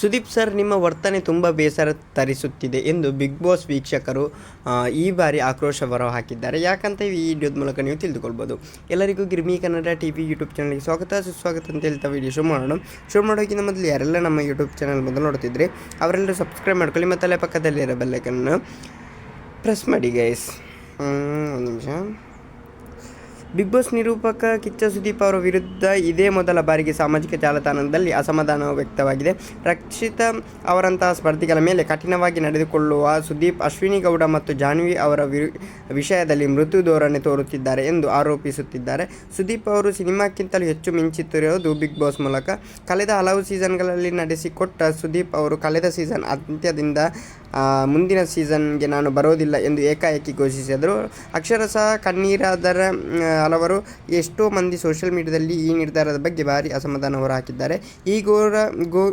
Sudeep sir, ನಿಮ್ಮ ವರ್ತನೆ ತುಂಬ ಬೇಸರ ತರಿಸುತ್ತಿದೆ ಎಂದು ಬಿಗ್ ಬಾಸ್ ವೀಕ್ಷಕರು ಈ ಬಾರಿ ಆಕ್ರೋಶ ಹೊರಹಾಕಿದ್ದಾರೆ. ಯಾಕಂತ ಈ ವಿಡಿಯೋದ ಮೂಲಕ ನೀವು ತಿಳಿದುಕೊಳ್ಬೋದು. ಎಲ್ಲರಿಗೂ Girmi Kannada T V YouTube ಚಾನಲ್ಗೆ ಸ್ವಾಗತ. ಸುಸ್ವಾಗತ ಅಂತ ಹೇಳ್ತಾ ವಿಡಿಯೋ ಶುರು ಮಾಡೋಣ. ಶುರು ಮಾಡೋಕ್ಕಿಂತ ಮೊದಲು ಯಾರೆಲ್ಲ ನಮ್ಮ ಯೂಟ್ಯೂಬ್ ಚಾನಲ್ ಮೊದಲು ನೋಡ್ತಿದ್ರೆ, ಅವರೆಲ್ಲರೂ ಸಬ್ಸ್ಕ್ರೈಬ್ ಮಾಡ್ಕೊಳ್ಳಿ ಮತ್ತು ಅಲ್ಲೇ ಪಕ್ಕದಲ್ಲಿರೋ ಬೆಲ್ಲೈಕನ್ನು ಪ್ರೆಸ್ ಮಾಡಿ ಗೈಸ್ ಬಿಗ್ ಬಾಸ್ ನಿರೂಪಕ ಕಿಚ್ಚ ಸುದೀಪ್ ಅವರ ವಿರುದ್ಧ ಇದೇ ಮೊದಲ ಬಾರಿಗೆ ಸಾಮಾಜಿಕ ಜಾಲತಾಣದಲ್ಲಿ ಅಸಮಾಧಾನ ವ್ಯಕ್ತವಾಗಿದೆ. ರಕ್ಷಿತ ಅವರಂತಹ ಸ್ಪರ್ಧಿಗಳ ಮೇಲೆ ಕಠಿಣವಾಗಿ ನಡೆದುಕೊಳ್ಳುವ ಸುದೀಪ್, ಅಶ್ವಿನಿ ಗೌಡ ಮತ್ತು ಜಾನ್ವಿ ಅವರ ವಿರು- ವಿಷಯದಲ್ಲಿ ಮೃದು ಧೋರಣೆ ತೋರುತ್ತಿದ್ದಾರೆ ಎಂದು ಆರೋಪಿಸುತ್ತಿದ್ದಾರೆ. ಸುದೀಪ್ ಅವರು ಸಿನಿಮಾಕ್ಕಿಂತಲೂ ಹೆಚ್ಚು ಮಿಂಚುತ್ತಿರುವುದು ಬಿಗ್ ಬಾಸ್ ಮೂಲಕ. ಕಳೆದ ಹಲವು ಸೀಸನ್ಗಳಲ್ಲಿ ನಡೆಸಿಕೊಟ್ಟ ಸುದೀಪ್ ಅವರು ಕಳೆದ ಸೀಸನ್ ಅಂತ್ಯದಿಂದ ಮುಂದಿನ ಸೀಸನ್ಗೆ ನಾನು ಬರೋದಿಲ್ಲ ಎಂದು ಏಕಾಏಕಿ ಘೋಷಿಸಿದರು. ಅಕ್ಷರಶಃ ಕಣ್ಣೀರಾದರ ಹಲವರು ಎಷ್ಟೋ ಮಂದಿ ಸೋಷಿಯಲ್ ಮೀಡಿಯಾದಲ್ಲಿ ಈ ನಿರ್ಧಾರದ ಬಗ್ಗೆ ಭಾರಿ ಅಸಮಾಧಾನ ಹೊರಹಾಕಿದ್ದಾರೆ. ಈ ಗೋರ ಗೋ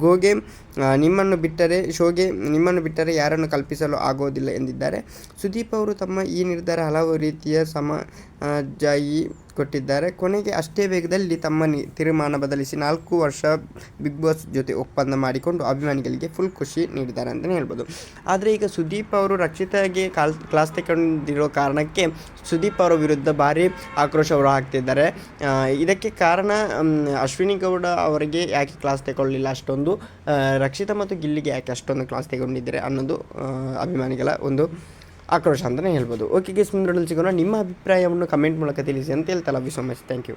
ಗೋಗೆ ನಿಮ್ಮನ್ನು ಬಿಟ್ಟರೆ, ಶೋಗೆ ನಿಮ್ಮನ್ನು ಬಿಟ್ಟರೆ ಯಾರನ್ನು ಕಲ್ಪಿಸಲು ಆಗೋದಿಲ್ಲ ಎಂದಿದ್ದಾರೆ. ಸುದೀಪ್ ಅವರು ತಮ್ಮ ಈ ನಿರ್ಧಾರ ಹಲವು ರೀತಿಯ ಸಮ ಜಾಯಿ ಕೊಟ್ಟಿದ್ದಾರೆ. ಕೊನೆಗೆ ಅಷ್ಟೇ ವೇಗದಲ್ಲಿ ತಮ್ಮ ತೀರ್ಮಾನ ಬದಲಿಸಿ ನಾಲ್ಕು ವರ್ಷ ಬಿಗ್ ಬಾಸ್ ಜೊತೆ ಒಪ್ಪಂದ ಮಾಡಿಕೊಂಡು ಅಭಿಮಾನಿಗಳಿಗೆ ಫುಲ್ ಖುಷಿ ನೀಡಿದ್ದಾರೆ ಅಂತಲೇ ಹೇಳ್ಬೋದು. ಆದರೆ ಈಗ ಸುದೀಪ್ ಅವರು ರಕ್ಷಿತಾಗೆ ಕಾಲ್, ಕ್ಲಾಸ್ ತಗೊಂಡಿರೋ ಕಾರಣಕ್ಕೆ ಸುದೀಪ್ ಅವರ ವಿರುದ್ಧ ಭಾರಿ ಆಕ್ರೋಶ ಅವರು ಹಾಕ್ತಿದ್ದಾರೆ. ಇದಕ್ಕೆ ಕಾರಣ ಅಶ್ವಿನಿ ಗೌಡ ಅವರಿಗೆ ಯಾಕೆ ಕ್ಲಾಸ್ ತಗೊಳ್ಳಿಲ್ಲ ಅಷ್ಟೊಂದು ರಕ್ಷಿತಾ ಮತ್ತು ಗಿಲ್ಲಿಗೆ ಯಾಕೆ ಅಷ್ಟೊಂದು ಕ್ಲಾಸ್ ತೆಗೊಂಡಿದ್ದಾರೆ ಅನ್ನೋದು ಅಭಿಮಾನಿಗಳ ಒಂದು ಆಕ್ರೋಶ ಅಂತಲೇ ಹೇಳ್ಬೋದು. ಓಕೆ ಗೆಸ್ ಮುಂದೆ ಸಿಗೋಣ. ನಿಮ್ಮ ಅಭಿಪ್ರಾಯವನ್ನು ಕಮೆಂಟ್ ಮೂಲಕ ತಿಳಿಸಿ. ಅಂತ ಹೇಳ್ತಾ love you so much thank you